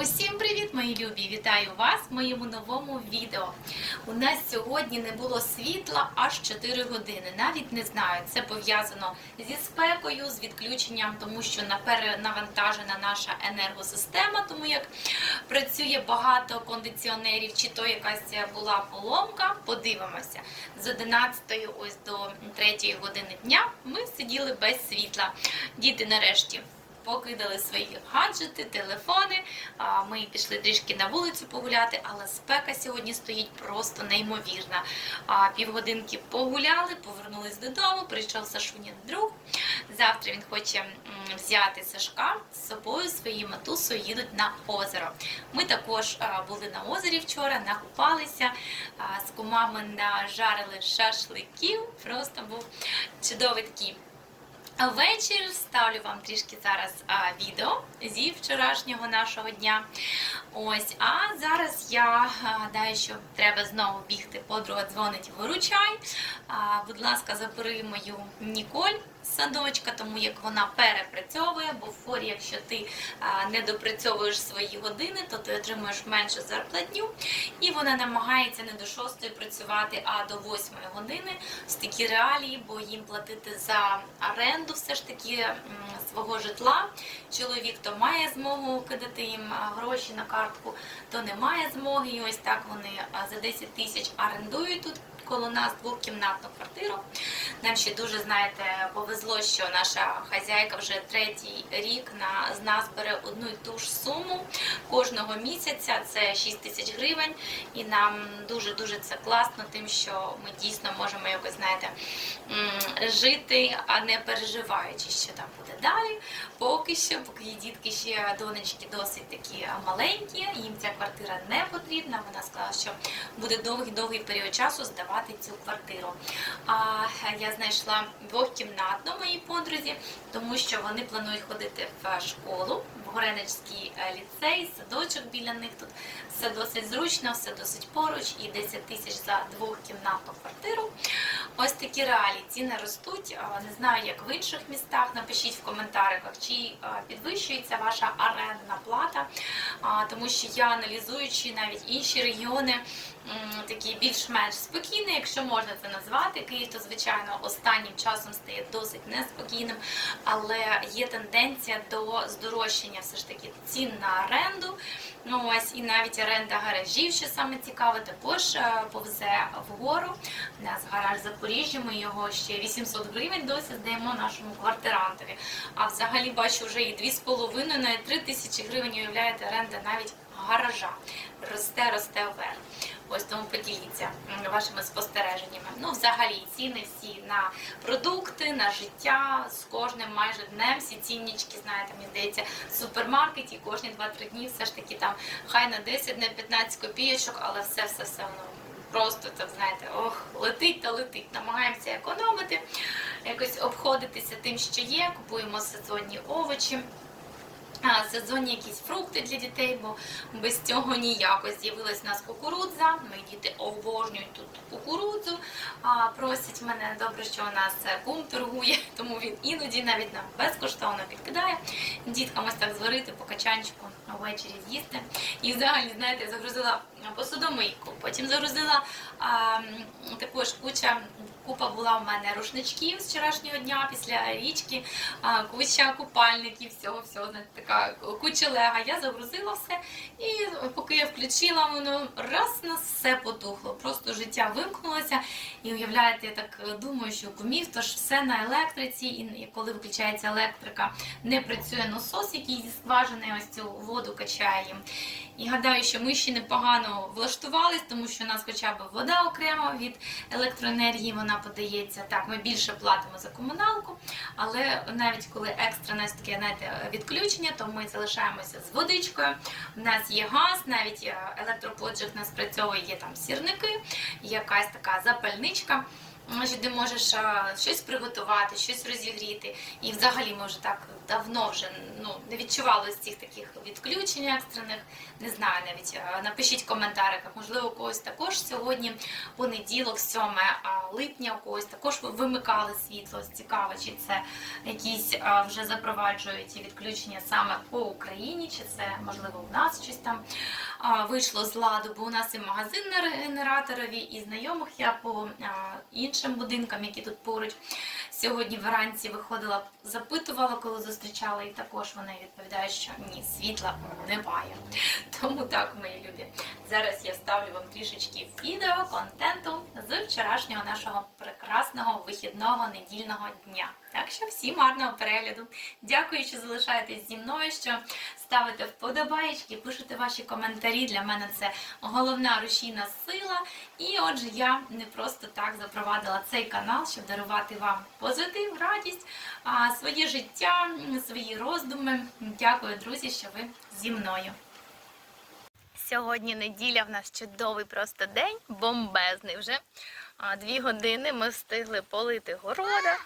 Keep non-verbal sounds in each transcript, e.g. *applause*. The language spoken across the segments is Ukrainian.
Усім привіт, мої любі! Вітаю вас в моєму новому відео. У нас сьогодні не було світла аж 4 години. Навіть не знаю, це пов'язано зі спекою, з відключенням, тому що наперенавантажена наша енергосистема, тому як працює багато кондиціонерів, чи то якась була поломка. Подивимося. З 11 ось до 3 години дня ми сиділи без світла. Діти нарешті покидали свої гаджети, телефони. Ми пішли трішки на вулицю погуляти, але спека сьогодні стоїть просто неймовірна. Півгодинки погуляли, повернулись додому, прийшов Сашунін друг. Завтра він хоче взяти Сашка з собою, своєю матусою їдуть на озеро. Ми також були на озері вчора, накупалися, з кумами нажарили шашликів. Просто був чудовий такий Ввечері ставлю вам трішки зараз а, відео зі вчорашнього нашого дня. Ось, а зараз я гадаю, що треба знову бігти. Подруга дзвонить виручай. А, будь ласка, забери мою Ніколь садочка, тому як вона перепрацьовує, бо в форі, якщо ти не допрацьовуєш свої години, то ти отримуєш менше зарплатню. І вона намагається не до 6 працювати, а до 8 години. З такі реалії, бо їм платити за оренду все ж таки свого житла. Чоловік то має змогу кидати їм гроші на картку, то не має змоги. І ось так вони за 10 тисяч орендують тут. Коло нас двокімнатну квартиру. Нам ще дуже знаєте повезло, що наша хазяйка вже третій рік на з нас бере одну і ту ж суму кожного місяця. Це 6 тисяч гривень, і нам дуже дуже це класно, тим, що ми дійсно можемо якось знаєте жити, а не переживаючи, що там буде далі. Поки що, поки є дітки ще донечки досить такі маленькі, їм ця квартира не потрібна. Вона сказала, що буде довгий-довгий період часу здавати цю квартиру. А я знайшла двохкімнатну моїй подрузі, тому що вони планують ходити в школу, в Гореничський е, ліцей, садочок біля них тут. Все досить зручно, все досить поруч і 10 тисяч за двохкімнатну квартиру. Ось такі реалії. Ціни ростуть. Не знаю, як в інших містах. Напишіть в коментарях, чи підвищується ваша орендна плата, тому що я аналізуючи навіть інші регіони, такі більш-менш спокійні, якщо можна це назвати. Київ, то звичайно останнім часом стає досить неспокійним, але є тенденція до здорожчання все ж таки цін на оренду. Ну ось і навіть оренда гаражів, що саме цікаве, також е, повзе вгору. У нас гараж в Запоріжжі, ми його ще 800 гривень досі здаємо нашому квартирантові. А взагалі бачу вже і 2,5, навіть 3 тисячі гривень уявляєте оренда навіть гаража. Росте, росте вверх. Ось тому поділіться вашими спостереженнями. Ну, взагалі, ціни всі на продукти, на життя з кожним майже днем. Всі ціннички, знаєте, мені здається, в супермаркеті кожні 2-3 дні все ж таки там хай на 10, на 15 копійочок, але все, все, все воно просто так знаєте, ох, летить та летить. Намагаємося економити, якось обходитися тим, що є. Купуємо сезонні овочі. Сезонні якісь фрукти для дітей, бо без цього ніяко. З'явилась у нас кукурудза. Мої діти обожнюють тут кукурудзу. Просять мене добре, що у нас е, кум торгує, *laughs* тому він іноді навіть нам безкоштовно підкидає. Діткам ось так зварити по качанчику ввечері з'їсти. І взагалі, знаєте, загрузила посудомийку, потім загрузила а, також куча. Купа була в мене рушничків з вчорашнього дня після річки, куча купальників, всього, всього, така куча лега. Я загрузила все, і поки я включила, воно раз нас все потухло. Просто життя вимкнулося. І уявляєте, я так думаю, що кумів, то ж все на електриці, і коли виключається електрика, не працює насос, який зі скважини ось цю воду качає їм. І гадаю, що ми ще непогано влаштувались, тому що у нас хоча б вода окремо від електроенергії вона подається. Так, ми більше платимо за комуналку, але навіть коли екстрене таке знаєте, відключення, то ми залишаємося з водичкою. У нас є газ, навіть е, електроподжиг не спрацьовує, є там сірники, якась така запальничка. Що ти можеш а, щось приготувати, щось розігріти. І взагалі ми вже так давно вже ну, не відчували цих таких відключень екстрених. Не знаю навіть. а, Напишіть в коментарях, можливо, у когось також сьогодні понеділок, 7 липня, у когось також вимикали світло. Цікаво, чи це якісь а, вже запроваджують відключення саме по Україні, чи це можливо у нас щось там а, вийшло з ладу, бо у нас і магазин на генераторові, і знайомих я по а, іншим будинкам, які тут поруч. Сьогодні вранці виходила, запитувала, коли зустрічала, і також вони відповідають, що ні, світла немає. Тому так, мої любі. Зараз я ставлю вам трішечки відео, контенту з вчорашнього нашого прекрасного вихідного недільного дня. Так що всім гарного перегляду. Дякую, що залишаєтесь зі мною, що ставите вподобаєчки, пишете ваші коментарі. Для мене це головна рушійна сила. І отже, я не просто так запровадила цей канал, щоб дарувати вам позитив, радість, своє життя, свої роздуми. Дякую, друзі, що ви зі мною. Сьогодні неділя в нас чудовий просто день, бомбезний вже. Дві години ми встигли полити города.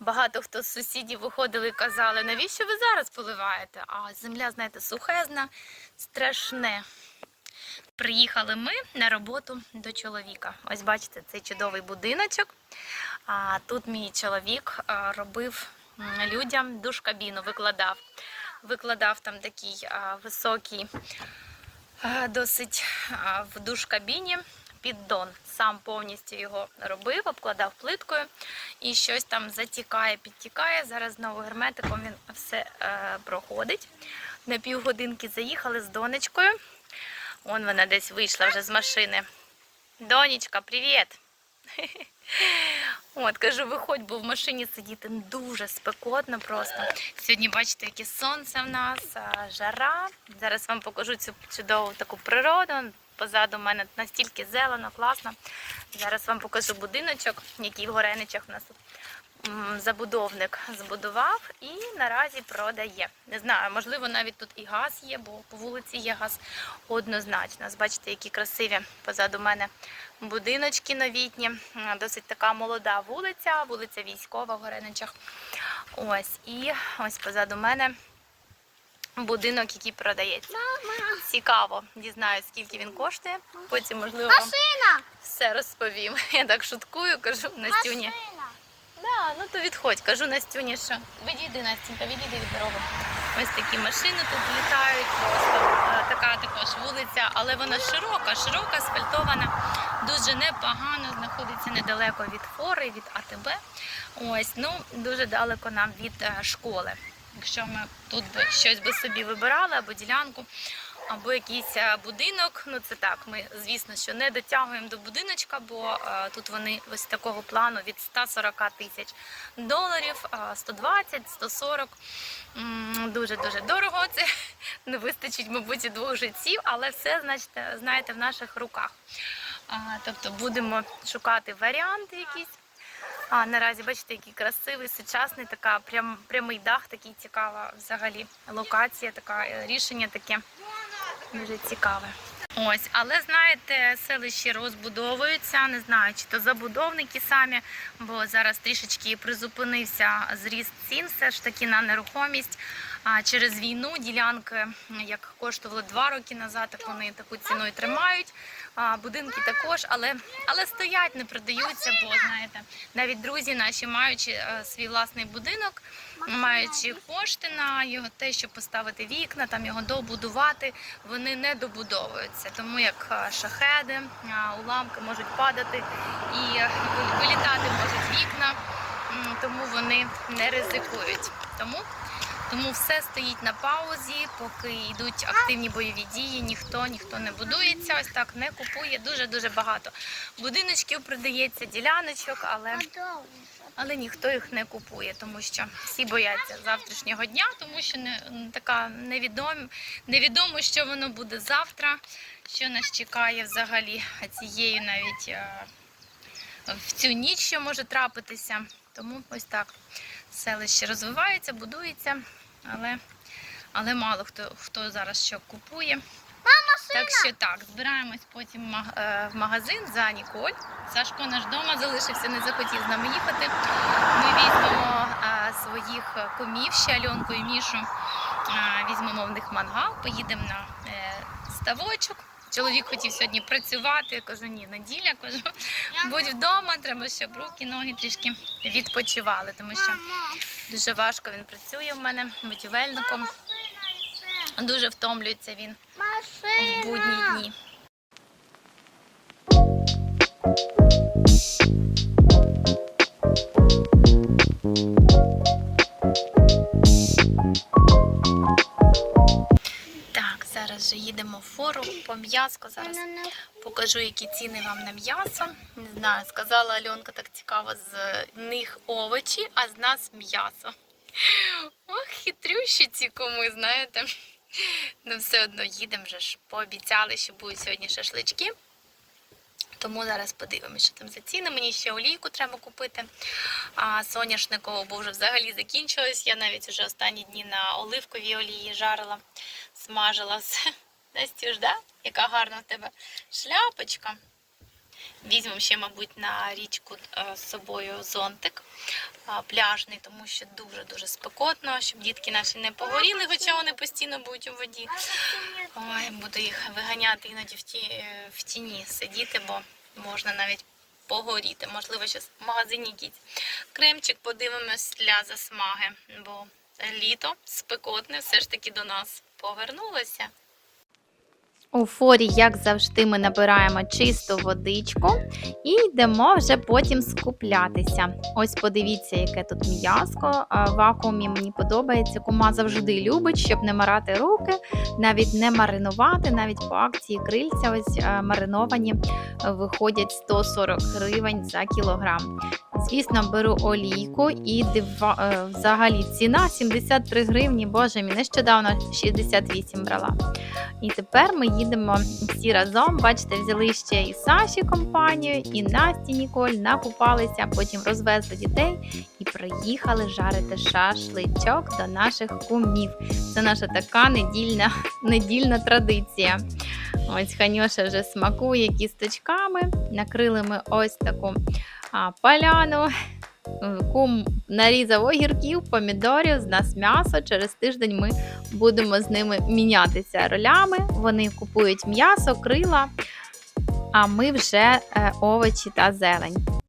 Багато хто з сусідів виходили і казали, навіщо ви зараз поливаєте? А земля, знаєте, сухезна, страшне. Приїхали ми на роботу до чоловіка. Ось бачите, цей чудовий будиночок. А тут мій чоловік робив людям душ-кабіну, викладав. Викладав там такий а, високий, а, досить в душ-кабіні піддон. Сам повністю його робив, обкладав плиткою і щось там затікає, підтікає. Зараз знову герметиком він все е, проходить. На півгодинки заїхали з донечкою. Вон вона десь вийшла вже з машини. Донечка, привіт! *laughs* От, кажу, виходь, бо в машині сидіти дуже спекотно просто. Сьогодні бачите, яке сонце в нас, жара. Зараз вам покажу цю чудову таку природу. Позаду мене настільки зелено, класно. Зараз вам покажу будиночок, який в Гореничах в нас забудовник збудував і наразі продає. Не знаю, можливо, навіть тут і газ є, бо по вулиці є газ однозначно. Бачите, які красиві позаду мене будиночки новітні. Досить така молода вулиця, вулиця військова в Гореничах. Ось, і ось позаду мене будинок, який продається. Цікаво, дізнаюсь, скільки він коштує. Потім, можливо, вам Машина! все розповім. *laughs* Я так шуткую, кажу Настюні. Машина! Да, ну то відходь. Кажу Настюні, що відійди, Настінька, відійди від дороги. Ось такі машини тут літають, просто Е, така також вулиця, але вона широка, широка, асфальтована, дуже непогано, знаходиться недалеко від фори, від АТБ. Ось, ну дуже далеко нам від е, школи. Якщо ми тут би щось би собі вибирали або ділянку, або якийсь е, будинок. Ну це так. Ми звісно, що не дотягуємо до будиночка, бо е, тут вони ось такого плану від 140 тисяч доларів, е, 120, 140. Дуже дуже дорого. Це *laughs* не вистачить, мабуть, і двох життів, але все значить, знаєте, в наших руках. Тобто будемо шукати варіанти якісь. А наразі бачите, який красивий, сучасний, така прям прямий дах, такий цікава взагалі локація, така е, рішення таке дуже цікаве. Ось, але знаєте, селищі розбудовуються. Не знаю, чи то забудовники самі, бо зараз трішечки призупинився зріст цін, все ж таки на нерухомість. А через війну ділянки, як коштували два роки назад, так вони таку ціну і тримають. А, будинки також, але, але стоять, не продаються, бо знаєте, навіть друзі наші, маючи е, свій власний будинок, маючи кошти на його те, щоб поставити вікна, там його добудувати, вони не добудовуються. Тому як е, шахеди, е, уламки можуть падати і вилітати можуть вікна, тому вони не ризикують. Тому тому все стоїть на паузі, поки йдуть активні бойові дії, ніхто ніхто не будується. Ось так не купує. Дуже дуже багато будиночків продається, діляночок, але але ніхто їх не купує, тому що всі бояться завтрашнього дня, тому що не така невідом, невідомо, що воно буде завтра, що нас чекає взагалі цією навіть е, в цю ніч, що може трапитися. Тому ось так селище розвивається, будується, але, але мало хто, хто зараз що купує. Мама, Так що так, збираємось потім в е, магазин за Ніколь. Сашко наш дома залишився, не захотів з нами їхати. Ми візьмемо е, своїх комів, ще Альонку і Мішу. Е, Візьмемо в них мангал, поїдемо на ставочок. Чоловік хотів сьогодні працювати. Я кажу, ні, неділя, кажу, будь вдома, треба, щоб руки, ноги трішки відпочивали, тому що дуже важко він працює в мене будівельником. Дуже втомлюється він в будні дні. По м'яско. Зараз покажу, які ціни вам на м'ясо. Не знаю, сказала Альонка так цікаво, з них овочі, а з нас м'ясо. Ох, хитрющі ці коми, знаєте. Ну, все одно їдемо вже ж. Пообіцяли, що будуть сьогодні шашлички. Тому зараз подивимося, що там за ціни. Мені ще олійку треба купити. А соняшникову, бо вже взагалі закінчилось. Я навіть вже останні дні на оливковій олії жарила, смажила все. Настюш, да? Яка гарна в тебе шляпочка. Візьмемо ще, мабуть, на річку е, з собою зонтик пляжний, тому що дуже-дуже спекотно, щоб дітки наші не погоріли, хоча вони постійно будуть у воді. Ой, буду їх виганяти іноді в, ті, е, в тіні сидіти, бо можна навіть погоріти. Можливо, щось в магазині якийсь кремчик подивимось для засмаги, бо літо спекотне все ж таки до нас повернулося. У форі, як завжди, ми набираємо чисту водичку і йдемо вже потім скуплятися. Ось подивіться, яке тут В вакуумі мені подобається. Кума завжди любить, щоб не марати руки, навіть не маринувати. Навіть по акції крильця ось мариновані виходять 140 гривень за кілограм. Звісно, беру олійку і дива... е, взагалі ціна 73 гривні. Боже мій, нещодавно 68 брала. І тепер ми їдемо всі разом. Бачите, взяли ще і Саші компанію, і Насті Ніколь, накупалися, потім розвезли дітей і приїхали жарити шашличок до наших кумів. Це наша така недільна, недільна традиція. Ось Ханьоша вже смакує кісточками. Накрили ми ось таку поляну. Кум нарізав огірків, помідорів, з нас м'ясо. Через тиждень ми будемо з ними мінятися ролями. Вони купують м'ясо, крила, а ми вже е, овочі та зелень.